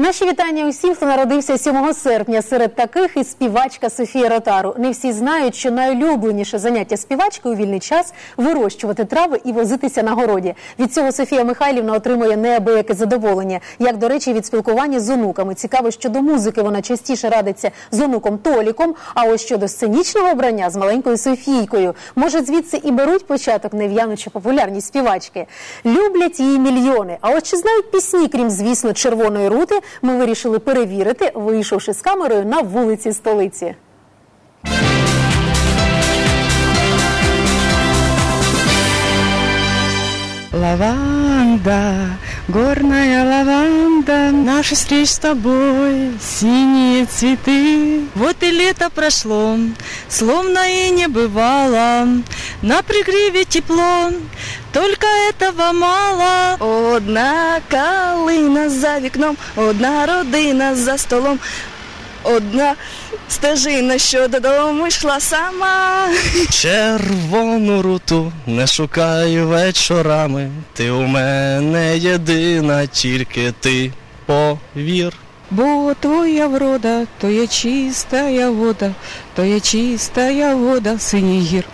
Наші вітання усім, хто народився 7 серпня. Серед таких і співачка Софія Ротару. Не всі знають, що найулюбленіше заняття співачки у вільний час вирощувати трави і возитися на городі. Від цього Софія Михайлівна отримує неабияке задоволення. Як до речі, від спілкування з онуками. Цікаво, що до музики вона частіше радиться з онуком Толіком. А ось щодо сценічного обрання з маленькою Софійкою. Може, звідси і беруть початок нев'януча популярність співачки. Люблять її мільйони. А ось чи знають пісні, крім звісно, червоної рути, ми вирішили перевірити, вийшовши з камерою на вулиці столиці. Лаванда, горная лаванда, наша встреч с тобой, синие цветы. Вот и лето прошло, словно и не бывало, на пригреве тепло, только этого мало. Одна калина за вікном, одна родина за столом, одна стежина, що додому йшла сама. Червону руту не шукай вечорами. Ти у мене єдина, тільки ти повір. Бо твоя врода, то є чистая вода, то є чистая вода синій гір.